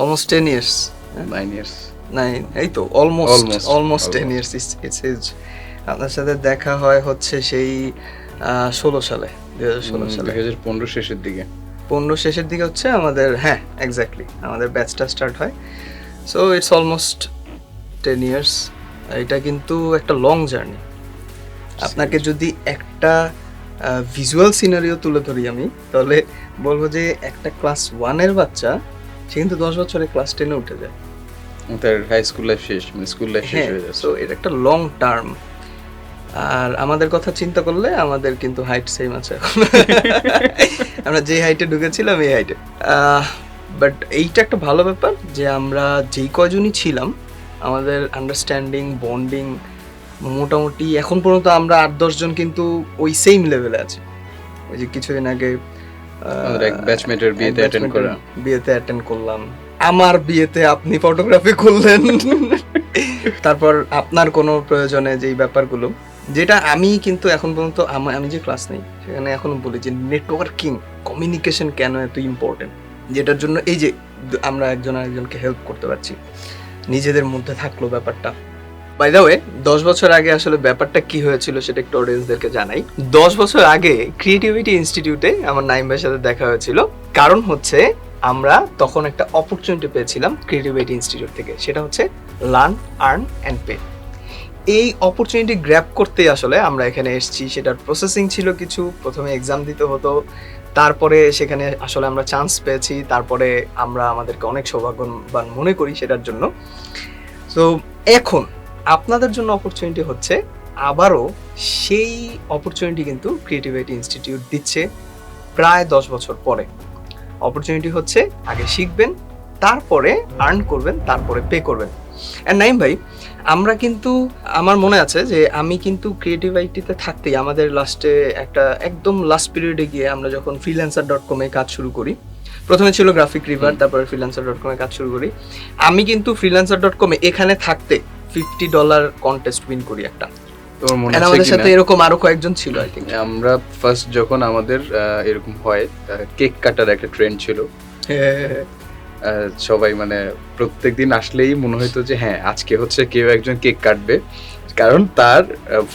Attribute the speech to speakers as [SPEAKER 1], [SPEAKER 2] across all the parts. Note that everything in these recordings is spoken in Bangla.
[SPEAKER 1] Almost ten years
[SPEAKER 2] nine years
[SPEAKER 1] nine এই তো almost almost ten. Years it's is আপনার সাথে দেখা হয় হচ্ছে সেই ষোলো সালে দুই হাজার ষোলো সালে।
[SPEAKER 2] দুই হাজার পনেরো শেষের দিকে।
[SPEAKER 1] পনেরো শেষের দিকে হচ্ছে আমাদের হ্যাঁ এক্স্যাক্টলি আমাদের ব্যাচটা স্টার্ট হয়। So it's almost ten years এটা কিন্তু একটা লং জার্নি আপনাকে যদি একটা ভিজুয়াল সিনারিও তুলে ধরি আমি তাহলে বলব যে একটা ক্লাস ওয়ানের বাচ্চা সে কিন্তু দশ বছরে ক্লাস টেনে উঠে যায়।
[SPEAKER 2] তার হাই স্কুল লাইফ শেষ মানে স্কুল লাইফ শেষ
[SPEAKER 1] হ্যাঁ
[SPEAKER 2] হয়ে যাচ্ছে।
[SPEAKER 1] সো এটা একটা লং টার্ম আর আমাদের কথা চিন্তা করলে আমাদের কিন্তু হাইট সেম আছে আমরা যে হাইটে ঢুকেছিলাম এই হাইটে বাট এইটা একটা ভালো ব্যাপার যে আমরা যেই কয়জনই ছিলাম আমাদের আন্ডারস্ট্যান্ডিং বন্ডিং মোটামুটি এখন পর্যন্ত আমরা আট দশজন কিন্তু ওই সেম লেভেলে আছি। ওই যে কিছুদিন আগে
[SPEAKER 2] এক ব্যাচমেটের বিয়েতে অ্যাটেন্ড করা।
[SPEAKER 1] বিয়েতে অ্যাটেন্ড করলাম। আমার বিয়েতে আপনি ফটোগ্রাফি করলেন। তারপর আপনার কোনো প্রয়োজনে যেই ব্যাপারগুলো যেটা আমি কিন্তু এখন পর্যন্ত আমা- আমি যে ক্লাস নেই সেখানে এখন বলি যে নেটওয়ার্কিং কমিউনিকেশন কেন এত ইম্পর্টেন্ট যেটার জন্য এই যে আমরা একজন আরেকজনকে হেল্প করতে পারছি। নিজেদের মধ্যে থাকল ব্যাপারটা। বাই দ্য ওয়ে দশ বছর আগে আসলে ব্যাপারটা কি হয়েছিল সেটা একটু অডিয়েন্সদেরকে জানাই। দশ বছর আগে ক্রিয়েটিভিটি ইনস্টিটিউটে আমার নাইম সাথে দেখা হয়েছিল। কারণ হচ্ছে, আমরা তখন একটা অপরচুনিটি পেয়েছিলাম ক্রিয়েটিভিটি ইনস্টিটিউট থেকে। সেটা হচ্ছে লার্ন আর্ন অ্যান্ড পে এই অপরচুনিটি গ্র্যাব করতে আসলে আমরা এখানে এসেছি। সেটার প্রসেসিং ছিল কিছু। প্রথমে এক্সাম দিতে হতো। তারপরে সেখানে আসলে আমরা চান্স পেয়েছি। তারপরে আমরা আমাদেরকে অনেক সৌভাগ্যবান মনে করি সেটার জন্য। তো এখন আপনাদের জন্য অপরচুনিটি হচ্ছে আবারও সেই অপরচুনিটি কিন্তু ক্রিয়েটিভিটি ইনস্টিটিউট দিচ্ছে প্রায় দশ বছর পরে। অপরচুনিটি হচ্ছে আগে শিখবেন তারপরে আর্ন করবেন তারপরে পে করবেন। আর নাইম ভাই আমরা কিন্তু আমার মনে আছে যে আমি কিন্তু ক্রিয়েটিভ আইটিতে থাকতেই আমাদের লাস্টে একটা একদম লাস্ট পিরিয়ডে গিয়ে আমরা যখন ফ্রিল্যান্সার ডট কমে কাজ শুরু করি প্রথমে ছিল গ্রাফিক রিভার তারপরে ফ্রিল্যান্সার ডট কমে কাজ শুরু করি। আমি কিন্তু ফ্রিল্যান্সার ডট কমে এখানে থাকতে ফিফটি ডলার কন্টেস্ট উইন করি একটা।
[SPEAKER 2] মনে আছে
[SPEAKER 1] আমাদের সাথে এরকম আরও কয়েকজন ছিল আই থিঙ্ক
[SPEAKER 2] আমরা ফার্স্ট যখন আমাদের এরকম হয় কেক কাটার একটা ট্রেন্ড ছিল। সবাই মানে প্রত্যেকদিন আসলেই মনে হতো যে হ্যাঁ আজকে হচ্ছে কেউ একজন কেক কাটবে। কারণ তার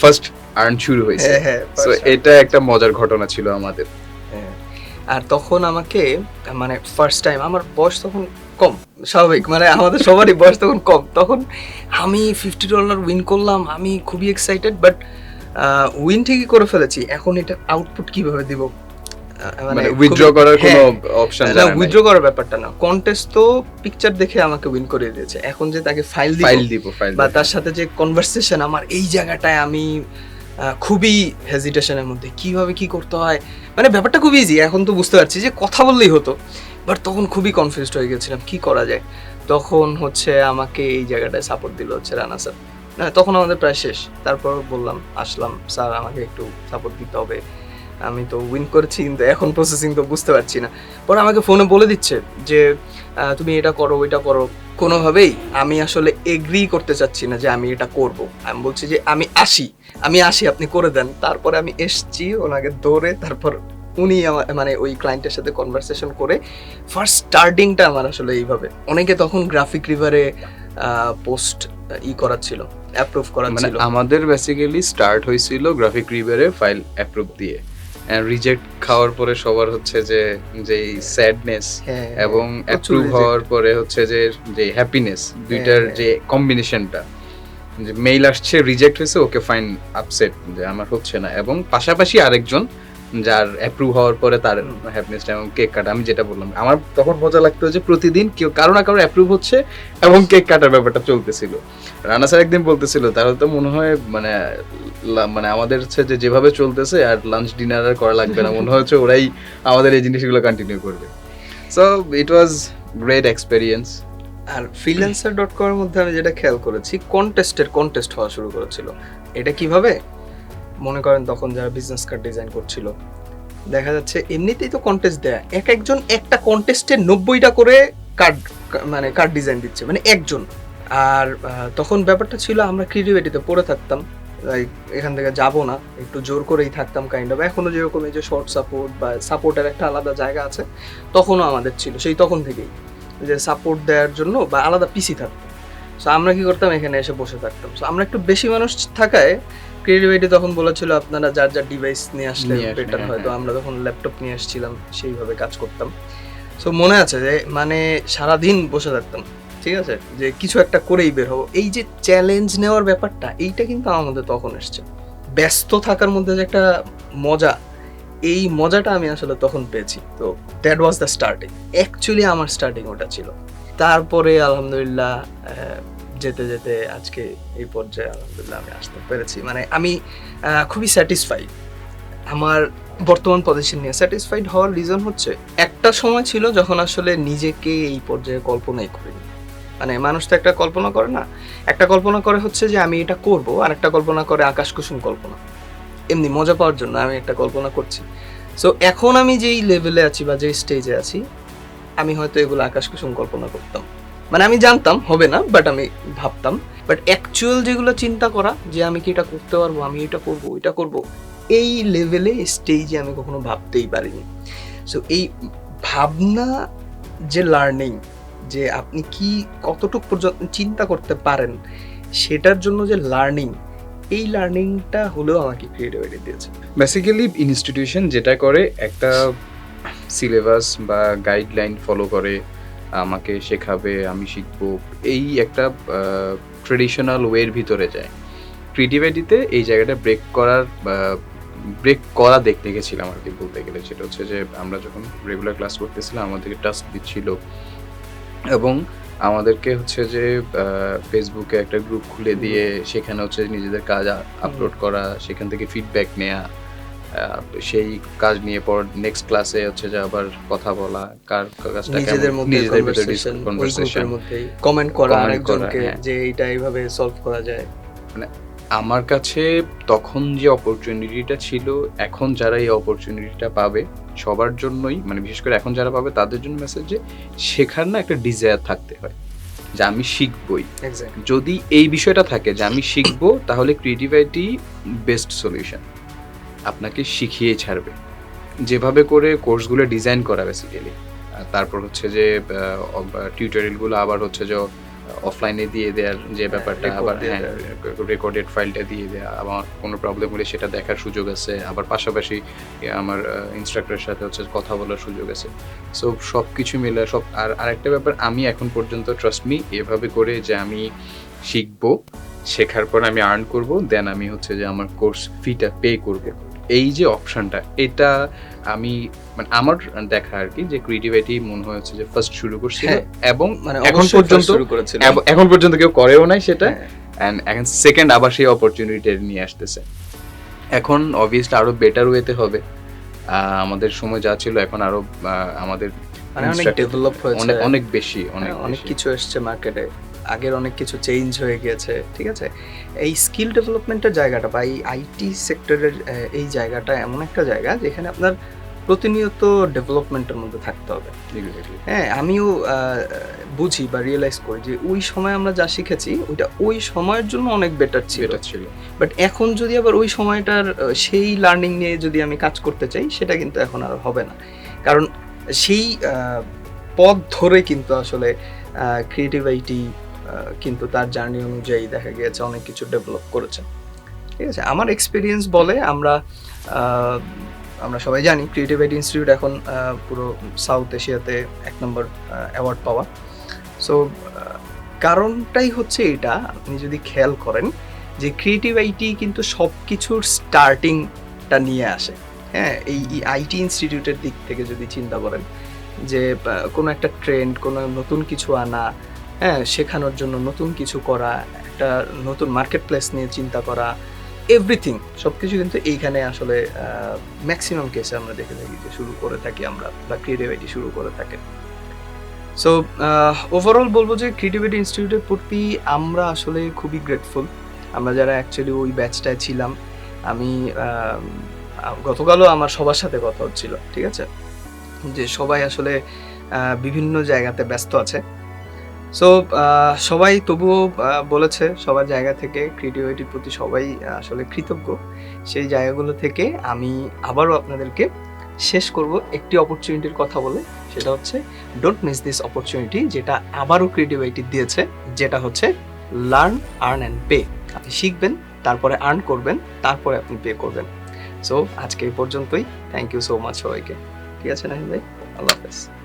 [SPEAKER 2] ফার্স্ট আর্ন শুরু হয়েছে।
[SPEAKER 1] হ্যাঁ, হ্যাঁ,
[SPEAKER 2] তো এটা একটা মজার ঘটনা ছিল আমাদের।
[SPEAKER 1] হ্যাঁ। আর তখন আমাকে মানে ফার্স্ট টাইম আমার বয়স তখন কম। স্বাভাবিক মানে আমাদের সবারই বয়স তখন কম। তখন আমি ফিফটি ডলার উইন করলাম আমি খুবই এক্সাইটেড বাট উইন ঠিকই করে ফেলেছি। এখন এটা আউটপুট কীভাবে দিব?
[SPEAKER 2] মানে উইথড্র করার কোনো
[SPEAKER 1] হ্যাঁ,
[SPEAKER 2] অপশন
[SPEAKER 1] না উইথড্র করার ব্যাপারটা না। কন্টেস্ট তো পিকচার দেখে আমাকে উইন করে দিয়েছে। এখন যে তাকে ফাইল
[SPEAKER 2] ফাইল
[SPEAKER 1] দিব
[SPEAKER 2] ফাইল
[SPEAKER 1] বা তার সাথে যে কনভারসেশন আমার এই জায়গাটায় আমি খুবই হেজিটেশনের মধ্যে কীভাবে কি করতে হয়? মানে ব্যাপারটা খুব ইজি এখন তো বুঝতে পারছি যে কথা বললেই হতো। বাট তখন খুবই কনফিউজড হয়ে গেছিলাম, কি করা যায়? তখন হচ্ছে আমাকে এই জায়গাটায় সাপোর্ট দিল হচ্ছে রানা স্যার না তখন আমাদের প্রায় শেষ। তারপর বললাম, আসলাম, স্যার আমাকে একটু সাপোর্ট দিতে হবে। আমি তো উইন করেছি, কিন্তু এখন প্রসেসিং তো বুঝতে পারছি না। পরে আমাকে ফোনে বলে দিচ্ছে যে তুমি এটা করো, ওইটা করো। কোনোভাবেই আমি আসলে এগ্রি করতে চাচ্ছি না যে আমি এটা করব। আমি বলছি যে, আমি আসি আমি আসি, আপনি করে দেন। তারপরে আমি এসছি ওনাকে দৌড়ে তারপর উনি আমার মানে ওই ক্লায়েন্টের সাথে কনভারসেশন করে ফার্স্ট স্টার্টিংটা আমার আসলে এইভাবে। অনেকে তখন গ্রাফিক রিভারে পোস্ট ই ছিল অ্যাপ্রুভ
[SPEAKER 2] মানে আমাদের বেসিক্যালি স্টার্ট হয়েছিল গ্রাফিক রিভারে ফাইল অ্যাপ্রুভ দিয়ে। রিজেক্ট খাওয়ার পরে সবার হচ্ছে যে যে স্যাডনেস
[SPEAKER 1] হ্যাঁ,
[SPEAKER 2] এবং অ্যাপ্রুভ হওয়ার পরে হচ্ছে যে যে হ্যাপিনেস দুইটার
[SPEAKER 1] হ্যাঁ।
[SPEAKER 2] যে কম্বিনেশনটা যে মেইল আসছে রিজেক্ট হয়েছে ওকে ফাইন আপসেট যে আমার হচ্ছে না। এবং পাশাপাশি আরেকজন যার অ্যাপ্রুভ হওয়ার পরে তার হ্যাপিনেসটা এবং কেক কাটা, আমি যেটা বললাম। আমার তখন মজা লাগতো যে প্রতিদিন কেউ কারও না কারও অ্যাপ্রুভ হচ্ছে এবং কেক কাটার ব্যাপারটা চলতেছিল। রানা স্যার একদিন বলতেছিল, তাহলে তো মনে হয় মানে মানে আমাদের হচ্ছে যে যেভাবে চলতেছে আর লাঞ্চ ডিনার আর করা লাগবে না, মনে হচ্ছে ওরাই আমাদের এই জিনিসগুলো কন্টিনিউ করবে। So it was great experience
[SPEAKER 1] R freelancer dot কমের মধ্যে আমি যেটা খেয়াল করেছি কন্টেস্টের কন্টেস্ট হওয়া শুরু করেছিল। এটা কীভাবে? মনে করেন তখন যারা বিজনেস কার্ড ডিজাইন করছিল, দেখা যাচ্ছে এমনিতেই তো কন্টেস্ট দেয়া। এক একজন একটা কন্টেস্টে নব্বইটা করে কার্ড মানে কার্ড ডিজাইন দিচ্ছে মানে একজন। আর তখন ব্যাপারটা ছিল আমরা ক্রিয়েটিভিটিতে পড়ে থাকতাম লাইক এখান থেকে যাব না, একটু জোর করেই থাকতাম কাইন্ড অফ এখনও যেরকম এই যে শর্ট সাপোর্ট বা সাপোর্টের একটা আলাদা জায়গা আছে, তখনও আমাদের ছিল, সেই তখন থেকেই। যে সাপোর্ট দেওয়ার জন্য বা আলাদা পিসি থাকতো। সো আমরা কি করতাম? এখানে এসে বসে থাকতাম। সো আমরা একটু বেশি মানুষ থাকায় ক্রিয়েটিভিটি তখন বলেছিল আপনারা যার যার ডিভাইস নিয়ে আসলে বেটার
[SPEAKER 2] হ্যাঁ,
[SPEAKER 1] তো। আমরা তখন ল্যাপটপ নিয়ে আসছিলাম সেইভাবে কাজ করতাম। সো মনে আছে যে মানে সারাদিন বসে থাকতাম ঠিক আছে? যে কিছু একটা করেই বের হব। এই যে চ্যালেঞ্জ নেওয়ার ব্যাপারটা এইটা কিন্তু আমার মধ্যে তখন এসছে। ব্যস্ত থাকার মধ্যে যে একটা মজা এই মজাটা আমি আসলে তখন পেয়েছি। তো that was the starting actually আমার স্টার্টিং ওটা ছিল। তারপরে আলহামদুলিল্লাহ যেতে যেতে আজকে এই পর্যায়ে আলহামদুলিল্লাহ আমি আসতে পেরেছি। মানে আমি খুবই স্যাটিসফাইড আমার বর্তমান পজিশন নিয়ে স্যাটিসফাইড হওয়ার রিজন হচ্ছে, একটা সময় ছিল যখন আসলে নিজেকে এই পর্যায়ে কল্পনাই করিনি। মানে মানুষ তো একটা কল্পনা করে না। একটা কল্পনা করে হচ্ছে যে আমি এটা করব, আর একটা কল্পনা করে আকাশ কুসুম কল্পনা। এমনি মজা পাওয়ার জন্য আমি একটা কল্পনা করছি। সো এখন আমি যেই লেভেলে আছি বা যেই স্টেজে আছি, আমি হয়তো এগুলো আকাশ কুসুম কল্পনা করতাম। মানে আমি জানতাম, হবে না বাট আমি ভাবতাম। বাট অ্যাকচুয়াল যেগুলো চিন্তা করা, যে আমি কি এটা করতে পারব, আমি এটা করব, ওইটা করব, এই লেভেলে স্টেজে আমি কখনো ভাবতেই পারিনি। সো এই ভাবনা যে লার্নিং যে আপনি কি কতটুকু পর্যন্ত চিন্তা করতে পারেন, সেটার জন্য যে লার্নিং এই লার্নিংটা হলেও আমাকে ক্রিয়েটিভিটি দিয়েছে।
[SPEAKER 2] বেসিক্যালি ইনস্টিটিউশন যেটা করে, একটা সিলেবাস বা গাইডলাইন ফলো করে আমাকে শেখাবে আমি শিখব। এই একটা ট্রেডিশনাল ওয়ের ভিতরে যায়। ক্রিয়েটিভিটিতে এই জায়গাটা ব্রেক করার ব্রেক করা দেখতে গেছিলাম আর কি বলতে গেলে। সেটা হচ্ছে যে আমরা যখন রেগুলার ক্লাস করতেছিলাম আমাদেরকে টাস্ক দিচ্ছিল। এবং আমাদেরকে হচ্ছে যে ফেসবুকে একটা গ্রুপ খুলে দিয়ে সেখানে হচ্ছে নিজেদের কাজ আপলোড করা সেখান থেকে ফিডব্যাক নেওয়া সেই কাজ নিয়ে পর নেক্সট ক্লাসে হচ্ছে যে আবার কথা বলা কার কাজটা
[SPEAKER 1] নিজেদের মধ্যে কনভারসেশন মধ্যে কমেন্ট করা আরেকজনকে
[SPEAKER 2] হ্যাঁ।
[SPEAKER 1] যে এইটা এইভাবে সলভ করা যায়।
[SPEAKER 2] মানে আমার কাছে তখন যে অপরচুনিটিটা ছিল এখন যারা এই অপরচুনিটিটা পাবে সবার জন্যই মানে বিশেষ করে এখন যারা পাবে তাদের জন্য মেসেজ যে শেখার না একটা ডিজায়ার থাকতে হয় যে আমি শিখবই। যদি এই বিষয়টা থাকে যে আমি শিখব তাহলে ক্রিয়েটিভিটি বেস্ট সলিউশন আপনাকে শিখিয়ে ছাড়বে। যেভাবে করে কোর্সগুলো ডিজাইন করা বেসিক্যালি তারপর হচ্ছে যে টিউটোরিয়ালগুলো আবার হচ্ছে যে অফলাইনে দিয়ে দেওয়ার যে ব্যাপারটা আবার হ্যাঁ রেকর্ডেড ফাইলটা দিয়ে দেওয়া আমার কোনো প্রবলেম হলে সেটা দেখার সুযোগ আছে। আবার পাশাপাশি আমার ইনস্ট্রাক্টরের সাথে হচ্ছে কথা বলার সুযোগ আছে। সো সব কিছু মিলে সব আর আরেকটা ব্যাপার আমি এখন পর্যন্ত ট্রাস্ট মি এভাবে করে যে আমি শিখব শেখার পর আমি আর্ন করব দেন আমি হচ্ছে যে আমার কোর্স ফিটা পে করব। এই যে অপশনটা এটা আমি মানে আমার দেখা আর কি যে ক্রিয়েটিভিটি মনে হচ্ছে যে ফার্স্ট শুরু করছিল
[SPEAKER 1] হ্যাঁ।
[SPEAKER 2] এবং
[SPEAKER 1] মানে
[SPEAKER 2] এখন পর্যন্ত এখন পর্যন্ত কেউ করেও নাই সেটা
[SPEAKER 1] হ্যাঁ।
[SPEAKER 2] অ্যান্ড এখন সেকেন্ড আবার সেই অপরচুনিটি নিয়ে আসতেছে। এখন অবভিয়াসলি আরও বেটার ওয়েতে হবে। আমাদের সময় যা ছিল এখন আরও আমাদের
[SPEAKER 1] মানে অনেক ডেভেলপ হয়েছে।
[SPEAKER 2] অনেক অনেক বেশি অনেক
[SPEAKER 1] হ্যাঁ, অনেক কিছু এসছে মার্কেটে আগের অনেক কিছু চেঞ্জ হয়ে গিয়েছে ঠিক আছে? এই স্কিল ডেভেলপমেন্টের জায়গাটা বা এই আইটি সেক্টরের এই জায়গাটা এমন একটা জায়গা যেখানে আপনার প্রতিনিয়ত ডেভেলপমেন্টের মধ্যে থাকতে হবে। হ্যাঁ আমিও বুঝি বা রিয়েলাইজ করি যে ওই সময় আমরা যা শিখেছি ওইটা ওই সময়ের জন্য অনেক বেটার ছিল।
[SPEAKER 2] ছিল।
[SPEAKER 1] বাট এখন যদি আবার ওই সময়টার সেই লার্নিং নিয়ে যদি আমি কাজ করতে চাই সেটা কিন্তু এখন আর হবে না। কারণ সেই পথ ধরে কিন্তু আসলে ক্রিয়েটিভ আইটি কিন্তু তার জার্নি অনুযায়ী দেখা গিয়েছে অনেক কিছু ডেভেলপ করেছে। ঠিক আছে? আমার এক্সপিরিয়েন্স বলে আমরা আমরা সবাই জানি ক্রিয়েটিভ আইটি ইনস্টিটিউট এখন পুরো সাউথ এশিয়াতে এক নম্বর অ্যাওয়ার্ড পাওয়া। সো কারণটাই হচ্ছে এটা, আপনি যদি খেয়াল করেন যে ক্রিয়েটিভ আইটি কিন্তু সব কিছুর স্টার্টিংটা নিয়ে আসে। হ্যাঁ এই আইটি ইনস্টিটিউটের দিক থেকে যদি চিন্তা করেন যে কোনো একটা ট্রেন্ড কোনো নতুন কিছু আনা হ্যাঁ শেখানোর জন্য নতুন কিছু করা, একটা নতুন মার্কেট প্লেস নিয়ে চিন্তা করা এভরিথিং সব কিছু কিন্তু এইখানে আসলে ম্যাক্সিমাম কেসে আমরা দেখে থাকি যে শুরু করে থাকি আমরা বা ক্রিয়েটিভিটি শুরু করে থাকেন সো ওভারঅল বলব যে ক্রিয়েটিভিটি ইনস্টিটিউটের প্রতি আমরা আসলে খুবই গ্রেটফুল আমরা যারা অ্যাকচুয়ালি ওই ব্যাচটায় ছিলাম, আমি গতকালও আমার সবার সাথে কথা হচ্ছিল, ঠিক আছে? যে সবাই আসলে বিভিন্ন জায়গাতে ব্যস্ত আছে। সো সবাই তবুও বলেছে সবার জায়গা থেকে ক্রিয়েটিভিটির প্রতি সবাই আসলে কৃতজ্ঞ। সেই জায়গাগুলো থেকে আমি আবারও আপনাদেরকে শেষ করব একটি অপরচুনিটির কথা বলে। সেটা হচ্ছে ডোন্ট মিস দিস অপরচুনিটি যেটা আবারও ক্রিয়েটিভিটি দিয়েছে, যেটা হচ্ছে লার্ন আর্ন অ্যান্ড পে আপনি শিখবেন, তারপরে আর্ন করবেন, তারপরে আপনি পে করবেন। সো আজকে এই পর্যন্তই। থ্যাংক ইউ সো মাচ সবাইকে। ঠিক আছে নাহিম ভাই? আল্লাহ হাফেজ।